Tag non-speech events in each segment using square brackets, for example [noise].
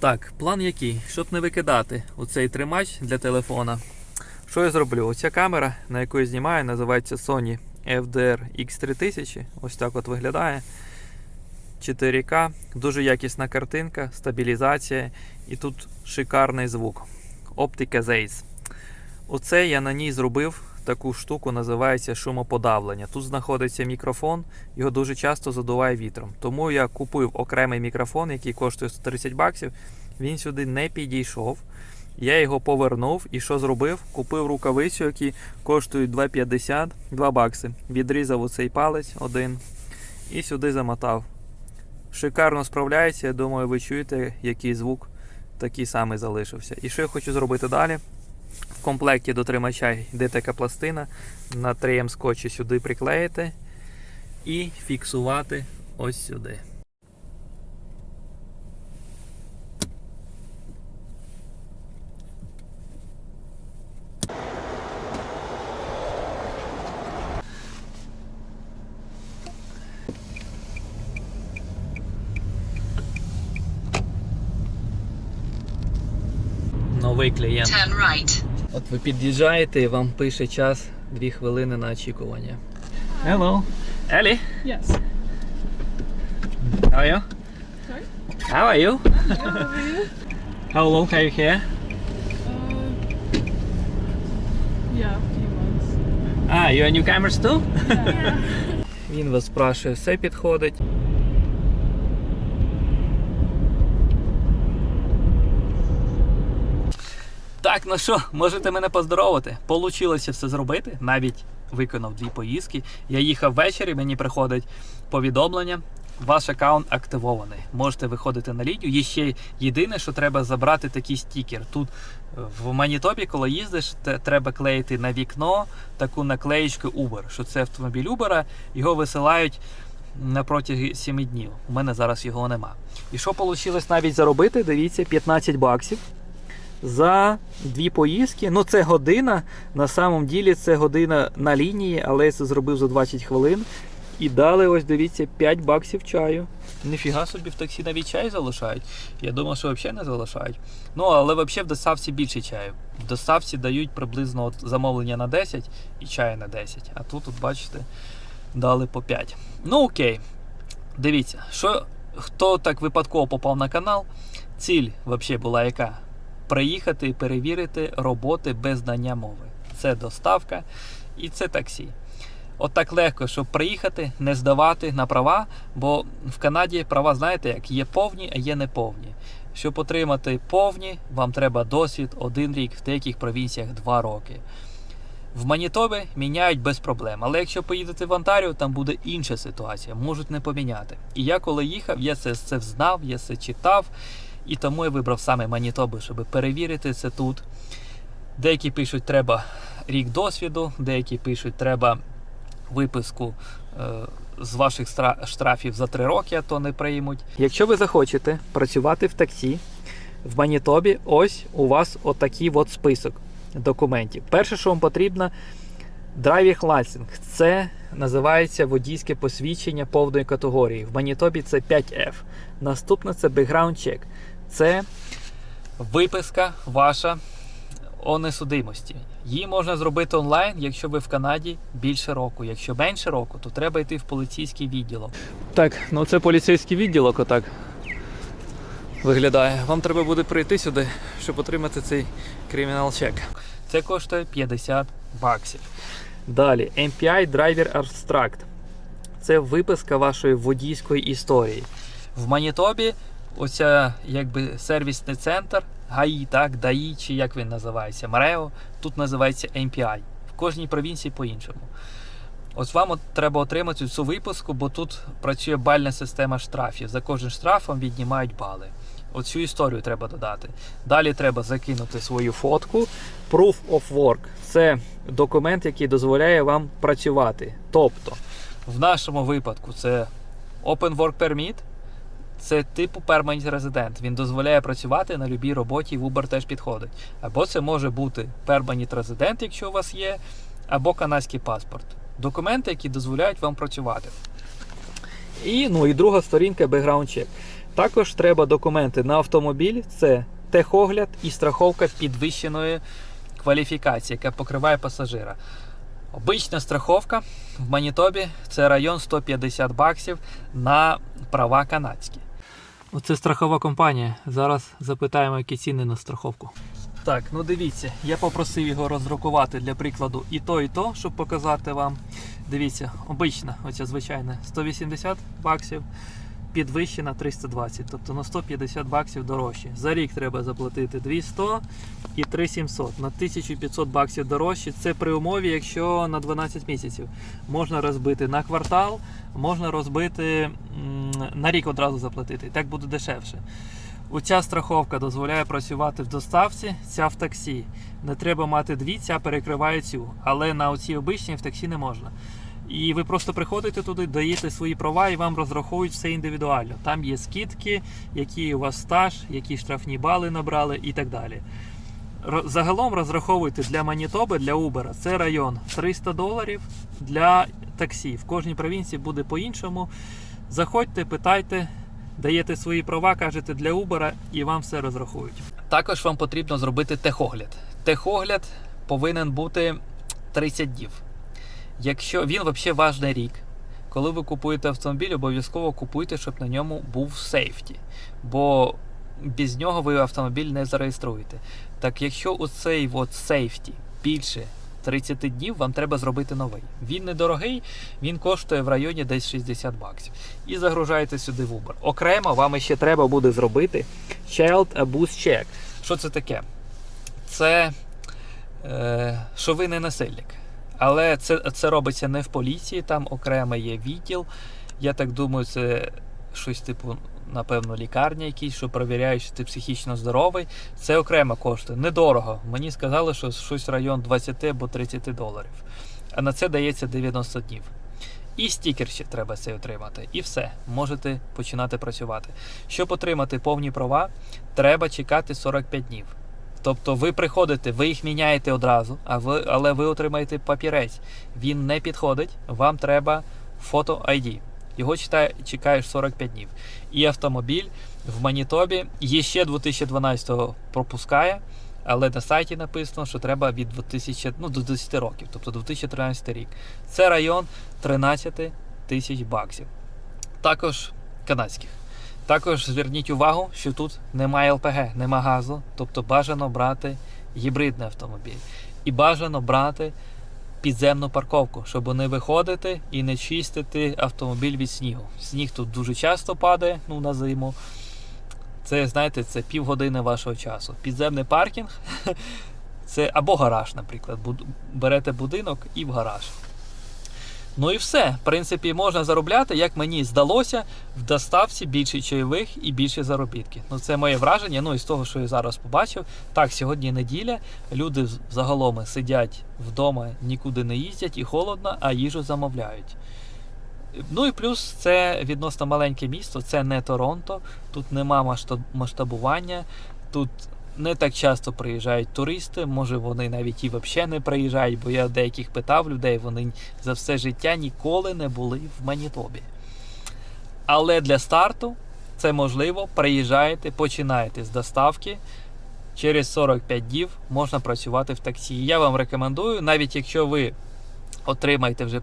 Так, план який? Щоб не викидати у цей тримач для телефона. Що я зроблю? Оця камера, на яку я знімаю, називається Sony FDR X3000. Ось так от виглядає. 4К, дуже якісна картинка, стабілізація і тут шикарний звук. Оптика Zeiss. Оце я на ній зробив таку штуку, називається шумоподавлення. Тут знаходиться мікрофон, його дуже часто задуває вітром. Тому я купив окремий мікрофон, який коштує 130 баксів. Він сюди не підійшов. Я його повернув і що зробив? Купив рукавицю, які коштують 2,50 2 бакси. Відрізав оцей палець один і сюди замотав. Шикарно справляється, я думаю, ви чуєте, який звук такий самий залишився. І що я хочу зробити далі? В комплекті до тримача йде така пластина. На 3М скотчі сюди приклеїти і фіксувати ось сюди. Новий клієнт. Turn right. От ви під'їжджаєте і вам пише час 2 хвилини на очікування. Hello. Ellie, Yes. how are you? Sorry? How are you? How are you? How long are you here? Uh, yeah, a few months. Ah, you are newcomers too? Yeah. Він вас спрашує, все підходить. Так, ну що, можете мене поздоровити. Получилося все зробити, навіть виконав дві поїздки. Я їхав ввечері, мені приходить повідомлення. Ваш аккаунт активований. Можете виходити на лінію. Є ще єдине, що треба забрати такий стікер. Тут е, в Манітобі, коли їздиш, треба клеїти на вікно таку наклеєчку Uber, що це автомобіль Uber, його висилають на протязі 7 днів. У мене зараз його нема. І що вийшло навіть заробити? Дивіться, 15 баксів за дві поїздки. Ну, це година. На самом ділі це година на лінії, але я це зробив за 20 хвилин. І дали, ось дивіться, 5 баксів чаю. Ніфіга собі в таксі навіть чай залишають. Я думав, що взагалі не залишають. Ну, але взагалі в доставці більше чаю. В доставці дають приблизно от замовлення на 10 і чаю на 10. А тут, от бачите, дали по 5. Ну окей. Дивіться, що хто так випадково попав на канал, ціль взагалі була яка? Приїхати і перевірити роботи без знання мови. Це доставка і це таксі. От так легко, щоб приїхати, не здавати на права, бо в Канаді права, знаєте, як є повні, а є неповні. Щоб отримати повні, вам треба досвід один рік, в деяких провінціях два роки. В Манітобі міняють без проблем. Але якщо поїдете в Онтаріо, там буде інша ситуація, можуть не поміняти. І я коли їхав, я це, це знав, я це читав, і тому я вибрав саме Манітоби, щоб перевірити це тут. Деякі пишуть, треба рік досвіду, деякі пишуть, треба виписку е, з ваших штрафів за три роки, а то не приймуть. Якщо ви захочете працювати в таксі в Манітобі, ось у вас отакий от список документів. Перше, що вам потрібно, драйвінг лайсинг. Це називається водійське посвідчення повної категорії. В Манітобі це 5F. Наступне це background check. Це виписка ваша о несудимості. Її можна зробити онлайн, якщо ви в Канаді більше року. Якщо менше року, то треба йти в поліцейський відділок. Так, ну це поліцейський відділок, отак виглядає. Вам треба буде прийти сюди, щоб отримати цей кримінал чек. Це коштує 50 баксів. Далі, MPI Driver Abstract. Це виписка вашої водійської історії. В Манітобі оця якби сервісний центр, ГАІ, так, ДАІ, чи як він називається, МРЕО, тут називається MPI. В кожній провінції по-іншому. Ось вам от треба отримати цю випуску, бо тут працює бальна система штрафів. За кожен штраф вам віднімають бали. Оцю історію треба додати. Далі треба закинути свою фотку. Proof of Work це документ, який дозволяє вам працювати. Тобто, в нашому випадку це Open Work Permit, це типу Permanent Resident. Він дозволяє працювати на будь-якій роботі, в Uber теж підходить. Або це може бути Permanent Resident, якщо у вас є, або канадський паспорт. Документи, які дозволяють вам працювати. І, ну, і друга сторінка background check. Також треба документи на автомобіль, це техогляд і страховка підвищеної кваліфікації, яка покриває пасажира. Обична страховка в Манітобі це район 150 баксів на права канадські. Оце страхова компанія. Зараз запитаємо, які ціни на страховку. Так, ну дивіться, я попросив його роздрукувати для прикладу і то, і то, щоб показати вам. Дивіться, обична, оця звичайна 180 баксів, підвищена 320, тобто на 150 баксів дорожче. За рік треба заплатити 200 і 3700. На 1500 баксів дорожче. Це при умові, якщо на 12 місяців. Можна розбити на квартал, можна розбити на рік одразу заплатити. Так буде дешевше. Оця страховка дозволяє працювати в доставці, ця в таксі. Не треба мати дві, ця перекриває цю. Але на оцій обичній в таксі не можна. І ви просто приходите туди, даєте свої права і вам розраховують все індивідуально. Там є скидки, який у вас стаж, які штрафні бали набрали і так далі. Загалом розраховуйте для Манітоби, для Uber, це район 300 доларів для таксі. В кожній провінції буде по-іншому. Заходьте, питайте, даєте свої права, кажете для Uber і вам все розрахують. Також вам потрібно зробити техогляд. Техогляд повинен бути 30 днів. Якщо він взагалі важний рік, коли ви купуєте автомобіль, обов'язково купуйте, щоб на ньому був сейфті. Бо без нього ви автомобіль не зареєструєте. Так якщо у цей от сейфті більше 30 днів, вам треба зробити новий. Він недорогий, він коштує в районі десь 60 баксів. І загружаєте сюди в Uber. Окремо вам ще треба буде зробити Child Abuse Check. Що це таке? Це е, що ви не насильник. Але це, це робиться не в поліції, там окремо є відділ. Я так думаю, це щось типу, напевно, лікарня якісь, що перевіряють, що ти психічно здоровий. Це окремо коштує. Недорого. Мені сказали, що щось район 20 або 30 доларів. А на це дається 90 днів. І стікер ще треба цей отримати. І все, можете починати працювати. Щоб отримати повні права, треба чекати 45 днів. Тобто ви приходите, ви їх міняєте одразу, а ви, але ви отримаєте папірець. Він не підходить, вам треба фото ID. Його чекаєш 45 днів. І автомобіль в Манітобі є ще 2012 пропускає, але на сайті написано, що треба від 2000, ну, до 10 років, тобто 2013 рік. Це район 13 тисяч баксів. Також канадських. Також зверніть увагу, що тут немає ЛПГ, нема газу, тобто бажано брати гібридний автомобіль. І бажано брати підземну парковку, щоб не виходити і не чистити автомобіль від снігу. Сніг тут дуже часто падає, ну на зиму. Це, знаєте, це півгодини вашого часу. Підземний паркінг [laughs] це або гараж, наприклад. Берете будинок і в гараж. Ну і все. В принципі, можна заробляти, як мені здалося, в доставці більше чайових і більше заробітки. Ну, це моє враження. Ну і з того, що я зараз побачив. Так, сьогодні неділя. Люди загалом сидять вдома, нікуди не їздять і холодно, а їжу замовляють. Ну і плюс це відносно маленьке місто, це не Торонто, тут нема масштабування, тут не так часто приїжджають туристи, може вони навіть і взагалі не приїжджають, бо я деяких питав людей, вони за все життя ніколи не були в Манітобі. Але для старту це можливо, приїжджаєте, починаєте з доставки. Через 45 днів можна працювати в таксі. Я вам рекомендую, навіть якщо ви отримаєте вже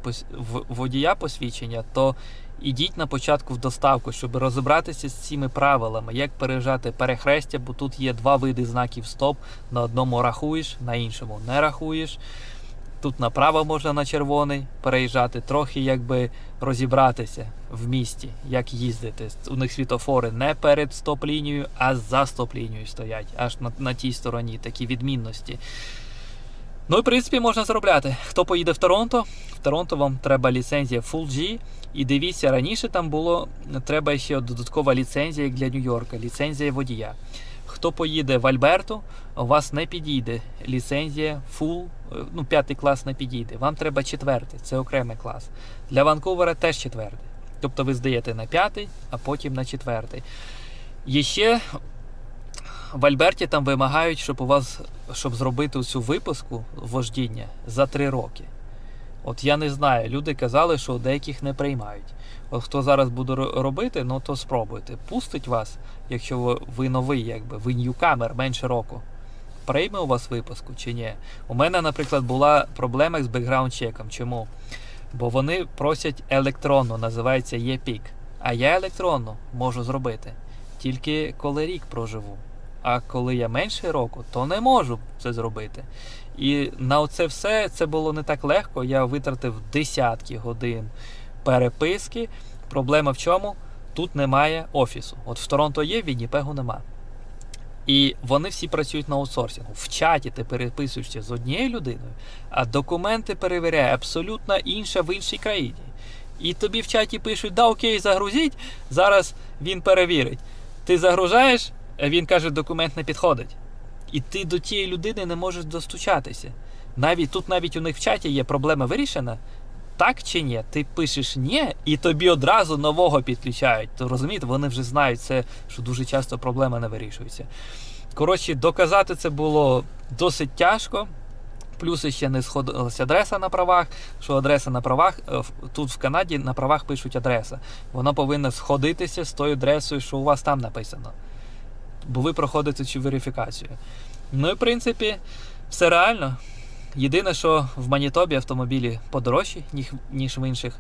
водія посвідчення, то ідіть на початку в доставку, щоб розібратися з цими правилами, як переїжджати перехрестя, бо тут є два види знаків стоп. На одному рахуєш, на іншому не рахуєш. Тут направо можна на червоний переїжджати, трохи якби розібратися в місті, як їздити. У них світофори не перед стоп-лінією, а за стоп-лінією стоять, аж на, на тій стороні такі відмінності. Ну і в принципі можна заробляти. Хто поїде в Торонто? В Торонто вам треба ліцензія Full G. І дивіться, раніше там було треба ще додаткова ліцензія, для Нью-Йорка, ліцензія водія. Хто поїде в Альберту, у вас не підійде ліцензія Full, е, ну п'ятий клас не підійде. Вам треба четвертий, це окремий клас. Для Ванкувера теж четвертий. Тобто ви здаєте на п'ятий, а потім на четвертий. Є ще в Альберті там вимагають, щоб у вас щоб зробити цю випуску вождіння за 3 роки. От я не знаю, люди казали, що деяких не приймають. От хто зараз буде робити, ну то спробуйте. Пустить вас, якщо ви новий, якби ви ньюкамер менше року. Прийме у вас випуску чи ні? У мене, наприклад, була проблема з бекграунд-чеком. Чому? Бо вони просять електронну, називається ЄПІК. А я електронну можу зробити тільки коли рік проживу. А коли я менше року, то не можу це зробити. І на оце все це було не так легко. Я витратив десятки годин переписки. Проблема в чому? Тут немає офісу. От в Торонто є, в Вінніпегу нема. І вони всі працюють на аутсорсингу. В чаті ти переписуєшся з однією людиною, а документи перевіряє абсолютно інша в іншій країні. І тобі в чаті пишуть, да, окей, загрузіть, зараз він перевірить. Ти загружаєш, він каже, документ не підходить. І ти до тієї людини не можеш достучатися. Навіть тут навіть у них в чаті є проблема вирішена. Так чи ні? Ти пишеш ні, і тобі одразу нового підключають. То розумієте, вони вже знають це, що дуже часто проблема не вирішується. Коротше, доказати це було досить тяжко. Плюс ще не сходилася адреса на правах. Що адреса на правах е, тут в Канаді на правах пишуть адреса. Вона повинна сходитися з тою адресою, що у вас там написано. Бо ви проходите цю верифікацію. Ну і в принципі, все реально. Єдине, що в Манітобі автомобілі подорожчі, ніж, в інших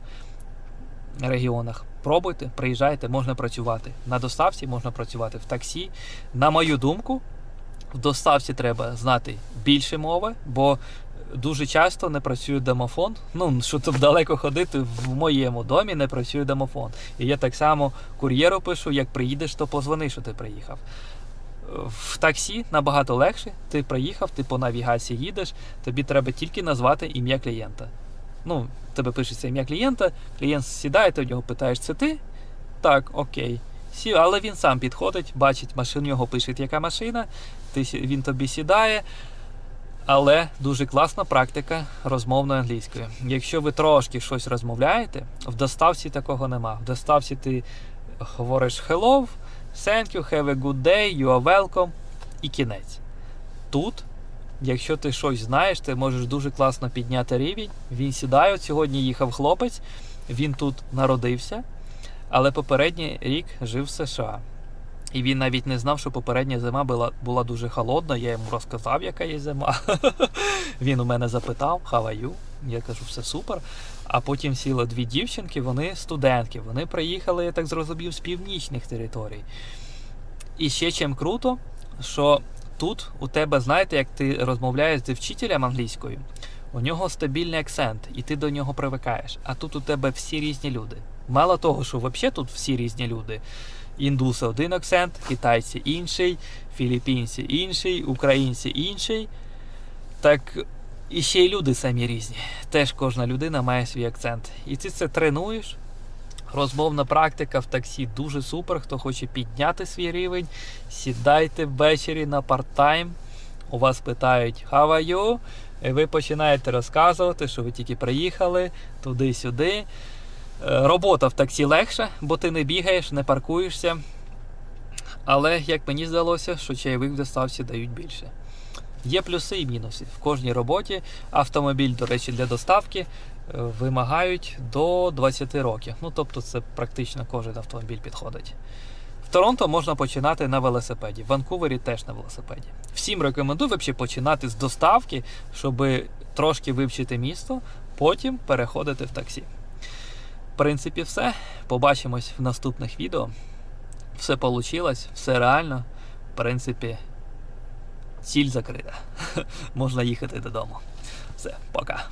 регіонах. Пробуйте, приїжджайте, можна працювати. На доставці можна працювати в таксі. На мою думку, в доставці треба знати більше мови, бо дуже часто не працює домофон. Ну, що тут далеко ходити, в моєму домі не працює домофон. І я так само кур'єру пишу, як приїдеш, то позвони, що ти приїхав. В таксі набагато легше. Ти приїхав, ти по навігації їдеш, тобі треба тільки назвати ім'я клієнта. Ну, тебе пишеться ім'я клієнта, клієнт сідає, ти в нього питаєш, це ти? Так, окей. Сі, але він сам підходить, бачить машину, його пише, яка машина, ти, він тобі сідає. Але дуже класна практика розмовної англійської. Якщо ви трошки щось розмовляєте, в доставці такого нема. В доставці ти говориш hello, thank you, have a good day, you are welcome і кінець. Тут, якщо ти щось знаєш, ти можеш дуже класно підняти рівень. Він сідає. От сьогодні їхав хлопець, він тут народився, але попередній рік жив в США. І він навіть не знав, що попередня зима була, була дуже холодна. Я йому розказав, яка є зима. [laughs] Він у мене запитав, how are you? Я кажу, все супер. А потім сіли дві дівчинки, вони студентки. Вони приїхали, я так зрозумів, з північних територій. І ще чим круто, що тут у тебе, знаєте, як ти розмовляєш з вчителем англійською, у нього стабільний акцент, і ти до нього привикаєш. А тут у тебе всі різні люди. Мало того, що взагалі тут всі різні люди. Індуси один акцент, китайці інший, філіппінці інший, українці інший. Так і ще й люди самі різні. Теж кожна людина має свій акцент. І ти це тренуєш. Розмовна практика в таксі дуже супер. Хто хоче підняти свій рівень, сідайте ввечері на парт-тайм. У вас питають How are you? І ви починаєте розказувати, що ви тільки приїхали туди-сюди. Е, Робота в таксі легша, бо ти не бігаєш, не паркуєшся. Але, як мені здалося, що чайових в доставці дають більше. Є плюси і мінуси. В кожній роботі автомобіль, до речі, для доставки е, вимагають до 20 років. Ну, тобто, це практично кожен автомобіль підходить. В Торонто можна починати на велосипеді, в Ванкувері теж на велосипеді. Всім рекомендую взагалі починати з доставки, щоб трошки вивчити місто, потім переходити в таксі. В принципі, все. Побачимось в наступних відео. Все вийшло, все реально. В принципі, ціль закрита. [laughs] Можна їхати додому. Все, пока.